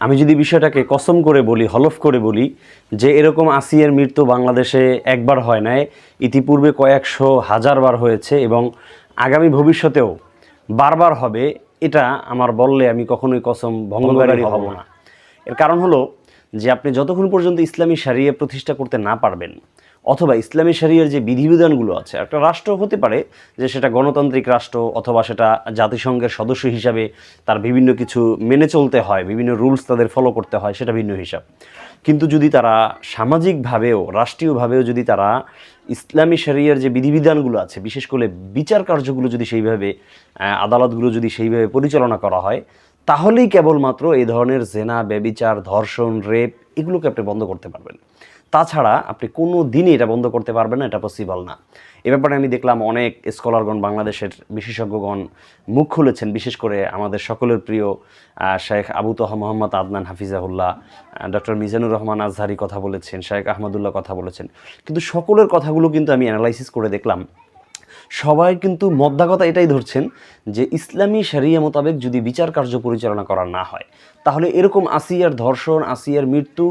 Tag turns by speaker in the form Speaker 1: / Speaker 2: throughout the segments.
Speaker 1: আমি যদি বিষয়টাকে কসম করে বলি, হলফ করে বলি, যে এরকম আসিয়ার মৃত্যু বাংলাদেশে একবার হয় নাই, ইতিপূর্বে কয়েকশো হাজারবার হয়েছে এবং আগামী ভবিষ্যতেও বারবার হবে, এটা আমার বললে আমি কখনোই কসম ভঙ্গকারী হব না। এর কারণ হলো যে আপনি যতক্ষণ পর্যন্ত ইসলামী সারিয়ে প্রতিষ্ঠা করতে না পারবেন অথবা ইসলামী শরিয়ার যে বিধিবিধানগুলো আছে, একটা রাষ্ট্র হতে পারে যে সেটা গণতান্ত্রিক রাষ্ট্র অথবা সেটা জাতিসংঘের সদস্য হিসাবে তার বিভিন্ন কিছু মেনে চলতে হয়, বিভিন্ন রুলস তাদের ফলো করতে হয়, সেটা ভিন্ন হিসাব। কিন্তু যদি তারা সামাজিকভাবেও, রাষ্ট্রীয়ভাবেও যদি তারা ইসলামী শরিয়ার যে বিধিবিধানগুলো আছে, বিশেষ করে বিচার কার্যগুলো যদি সেইভাবে আদালতগুলো যদি সেইভাবে পরিচালনা করা হয়, তাহলেই কেবলমাত্র এই ধরনের জেনা, ব্যবিচার, ধর্ষণ, রেপ এগুলোকে আপনি বন্ধ করতে পারবেন। তাছাড়া আপনি কোনো দিনই এটা বন্ধ করতে পারবেন না, এটা পসিবল না। এ ব্যাপারে আমি দেখলাম অনেক স্কলারগণ বাংলাদেশের বিশেষজ্ঞগণ মুখ খুলেছেন, বিশেষ করে আমাদের সকলের প্রিয় শেখ আবু তহ মোহাম্মদ আদনান হাফিজাহুল্লাহ ডক্টর মিজানুর রহমান আজহারি কথা বলেছেন, শেখ আহমদুল্লাহ কথা বলেছেন। কিন্তু সকলের কথাগুলো কিন্তু আমি অ্যানালাইসিস করে দেখলাম। সবাই কিন্তু মদ্দা কথা এটাই ধরছেন যে ইসলামী শরিয়া মোতাবেক যদি বিচার কার্য পরিচালনা করা না হয়, তাহলে এরকম আসিয়ার ধর্ষণ, আসিয়ার মৃত্যু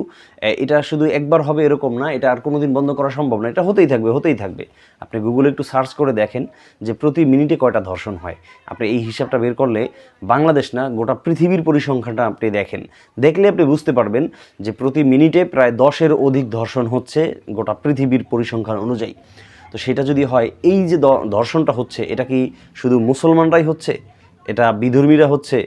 Speaker 1: এটা শুধু একবার হবে এরকম না, এটা আর কোনোদিন বন্ধ করা সম্ভব না, এটা হতেই থাকবে হতেই থাকবে। আপনি গুগলে একটু সার্চ করে দেখেন যে প্রতি মিনিটে কয়টা ধর্ষণ হয়। আপনি এই হিসাবটা বের করলে বাংলাদেশ না, গোটা পৃথিবীর পরিসংখ্যানটা আপনি দেখেন। দেখলে আপনি বুঝতে পারবেন যে প্রতি মিনিটে প্রায় দশের অধিক ধর্ষণ হচ্ছে গোটা পৃথিবীর পরিসংখ্যান অনুযায়ী। তো সেটা যদি হয়, এই যে দ- ধর্ষণটা হচ্ছে, এটা কি শুধু মুসলমানরাই হচ্ছে? এটা বিধর্মীরা হচ্ছে?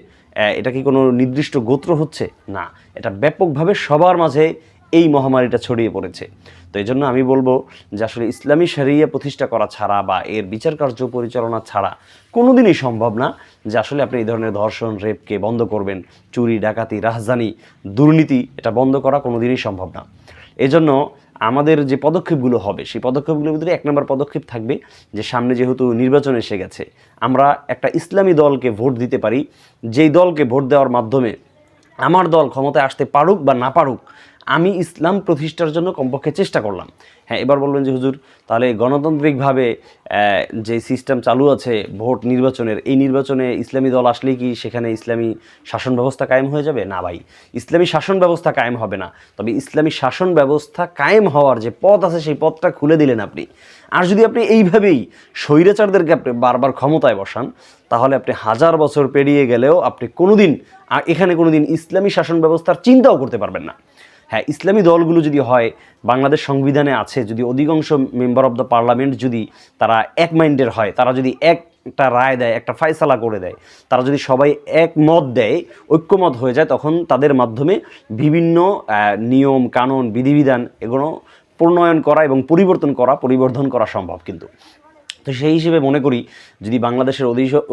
Speaker 1: এটা কি কোনো নির্দিষ্ট গোত্র হচ্ছে? না, এটা ব্যাপকভাবে সবার মাঝে এই মহামারীটা ছড়িয়ে পড়েছে। তো এই জন্য আমি বলব যে আসলে ইসলামী শরিয়া প্রতিষ্ঠা করা ছাড়া বা এর বিচার কার্য পরিচালনা ছাড়া কোনোদিনই সম্ভব না যে আসলে আপনি এই ধরনের ধর্ষণ, রেপকে বন্ধ করবেন, চুরি, ডাকাতি, রাজধানী, দুর্নীতি, এটা বন্ধ করা কোনোদিনই সম্ভব না। এজন্য আমাদের যে পদক্ষেপগুলো হবে, সেই পদক্ষেপগুলোর ভিতরে এক নম্বর পদক্ষেপ থাকবে যে সামনে যেহেতু নির্বাচন এসে গেছে, আমরা একটা ইসলামী দলকে ভোট দিতে পারি। যেই দলকে ভোট দেওয়ার মাধ্যমে আমার দল ক্ষমতায় আসতে পারুক বা না পারুক আমি ইসলাম প্রতিষ্ঠার জন্য কমপক্ষে চেষ্টা করলাম। হ্যাঁ এবার বলবেন যে, হুজুর, তাহলে গণতান্ত্রিকভাবে যে সিস্টেম চালু আছে, ভোট নির্বাচনের, এই নির্বাচনে ইসলামী দল আসলেই কি সেখানে ইসলামী শাসন ব্যবস্থা কায়েম হয়ে যাবে? না ভাই, ইসলামী শাসন ব্যবস্থা কায়েম হবে না। তবে ইসলামী শাসন ব্যবস্থা কায়েম হওয়ার যে পথ আছে, সেই পথটা খুলে দিলেন আপনি। আর যদি আপনি এইভাবেই স্বৈরাচারদেরকে আপনি বারবার ক্ষমতায় বসান, তাহলে আপনি হাজার বছর পেরিয়ে গেলেও আপনি কোনোদিন এখানে কোনোদিন ইসলামী শাসন ব্যবস্থার চিন্তাও করতে পারবেন না। হ্যাঁ ইসলামী দলগুলো যদি হয়, বাংলাদেশ সংবিধানে আছে, যদি অধিকাংশ মেম্বার অফ দ্য পার্লামেন্ট যদি তারা এক মাইন্ডের হয়, তারা যদি একটা রায় দেয়, একটা ফয়সালা করে দেয়, তারা যদি সবাই একমত দেয়, ঐক্যমত হয়ে যায়, তখন তাদের মাধ্যমে বিভিন্ন নিয়ম, কানুন, বিধিবিধান এগুলো প্রণয়ন করা এবং পরিবর্তন করা, পরিবর্ধন করা সম্ভব কিন্তু। তো সেই হিসেবে মনে করি, যদি বাংলাদেশের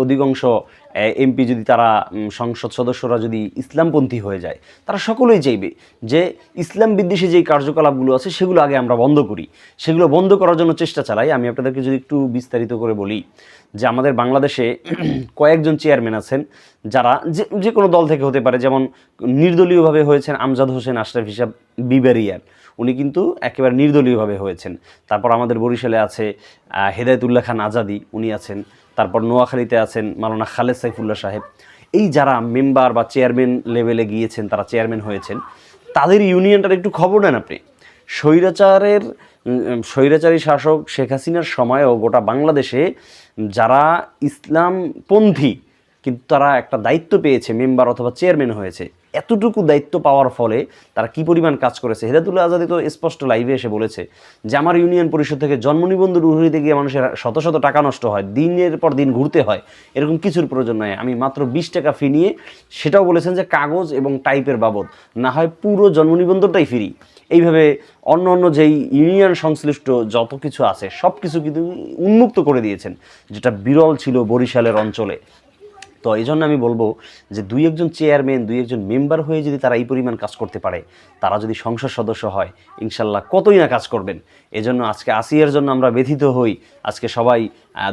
Speaker 1: অধিকাংশ এমপি যদি তারা সংসদ সদস্যরা যদি ইসলামপন্থী হয়ে যায়, তারা সকলেই চাইবে যে ইসলাম বিদ্বেষী যেই কার্যকলাপগুলো আছে সেগুলো আগে আমরা বন্ধ করি। সেগুলো বন্ধ করার জন্য চেষ্টা চালাই। আমি আপনাদেরকে যদি একটু বিস্তারিত করে বলি যে আমাদের বাংলাদেশে কয়েকজন চেয়ারম্যান আছেন যারা যে যে কোনো দল থেকে হতে পারে, যেমন নির্দলীয়ভাবে হয়েছেন আমজাদ হোসেন, আশরাফ হিসাব বিবেরিয়ার উনি কিন্তু একেবারে নির্দলীয়ভাবে হয়েছেন। তারপর আমাদের বরিশালে আছে হেদায়তুল্লাহ খান আজাদি, উনি আছেন। তারপর নোয়াখালীতে আছেন মালানা খালেদ সাইফুল্লাহ সাহেব। এই যারা মেম্বার বা চেয়ারম্যান লেভেলে গিয়েছেন, তারা চেয়ারম্যান হয়েছেন, তাদের ইউনিয়নটার একটু খবর নেন আপনি। স্বৈরাচারের স্বৈরাচারী শাসক শেখ হাসিনার সময়ও গোটা বাংলাদেশে যারা ইসলামপন্থী, কিন্তু তারা একটা দায়িত্ব পেয়েছে, মেম্বার অথবা চেয়ারম্যান হয়েছে। এতটুকু দায়িত্ব পাওয়ার ফলে তারা কি পরিমাণ কাজ করেছে? হেদাতুল্লাহ আজাদি তো স্পষ্ট লাইভে এসে বলেছে যে, আমার ইউনিয়ন পরিষদ থেকে জন্ম নিবন্ধন উহরিতে গিয়ে মানুষের শত শত টাকা নষ্ট হয়, দিনের পর দিন ঘুরতে হয়। এরকম কিছুর প্রয়োজন নয় আমি মাত্র বিশ টাকা ফি নিয়ে সেটাও বলেছেন যে, কাগজ এবং টাইপের বাবদ। না হয় পুরো জন্ম নিবন্ধনটাই ফ্রি এইভাবে অন্য অন্য যেই ইউনিয়ন সংশ্লিষ্ট যত কিছু আছে সব কিছু কিন্তু উন্মুক্ত করে দিয়েছেন, যেটা বিরল ছিল বরিশালের অঞ্চলে। তো এই জন্য আমি বলব যে দুই একজন চেয়ারম্যান দুই একজন মেম্বার হয়ে যদি তারা এই পরিমাণ কাজ করতে পারে, তারা যদি সংসদ সদস্য হয়, ইনশাল্লাহ কতই না কাজ করবেন। এজন্য আজকে আসিয়ার জন্য আমরা ব্যথিত হই। আজকে সবাই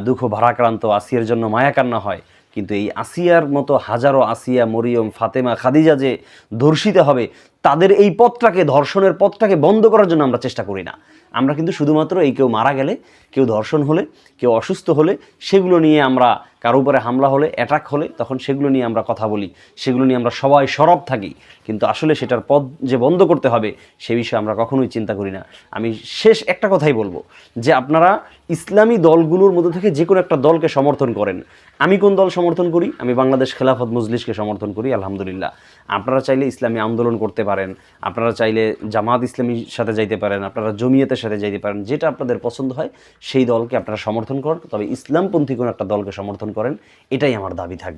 Speaker 1: দুঃখ ভারাক্রান্ত, আসিয়ার জন্য মায়াকান্না হয়। কিন্তু এই আসিয়ার মতো হাজারো আসিয়া, মরিয়ম, ফাতেমা, খাদিজা যে ধর্ষিত হবে, তাদের এই পথটাকে, ধর্ষণের পথটাকে বন্ধ করার জন্য আমরা চেষ্টা করি না। আমরা কিন্তু শুধুমাত্র এই কেউ মারা গেলে, কেউ ধর্ষণ হলে, কেউ অসুস্থ হলে, সেগুলো নিয়ে আমরা কারও উপরে হামলা হলে অ্যাটাক হলে, তখন সেগুলো নিয়ে আমরা কথা বলি, সেগুলো নিয়ে আমরা সবাই সরব থাকি। কিন্তু আসলে সেটার পথ যে বন্ধ করতে হবে, সে বিষয়ে আমরা কখনোই চিন্তা করি না। আমি শেষ একটা কথাই বলব যে, আপনারা ইসলামী দলগুলোর মধ্যে থেকে যে কোনো একটা দলকে সমর্থন করেন। আমি কোন দল সমর্থন করি? আমি বাংলাদেশ খেলাফত মজলিসকে সমর্থন করি, আলহামদুলিল্লাহ। আপনারা চাইলে ইসলামী আন্দোলন করতে পারেন, আপনারা চাইলে জামাত ইসলামীর সাথে যাইতে পারেন, আপনারা জমিয়তের সাথে যাইতে পারেন, যেটা আপনাদের পছন্দ হয়, সেই দলকে আপনারা সমর্থন করেন। তবে ইসলামপন্থী কোনো একটা দলকে সমর্থন করেন, এটাই আমার দাবি থাকবে।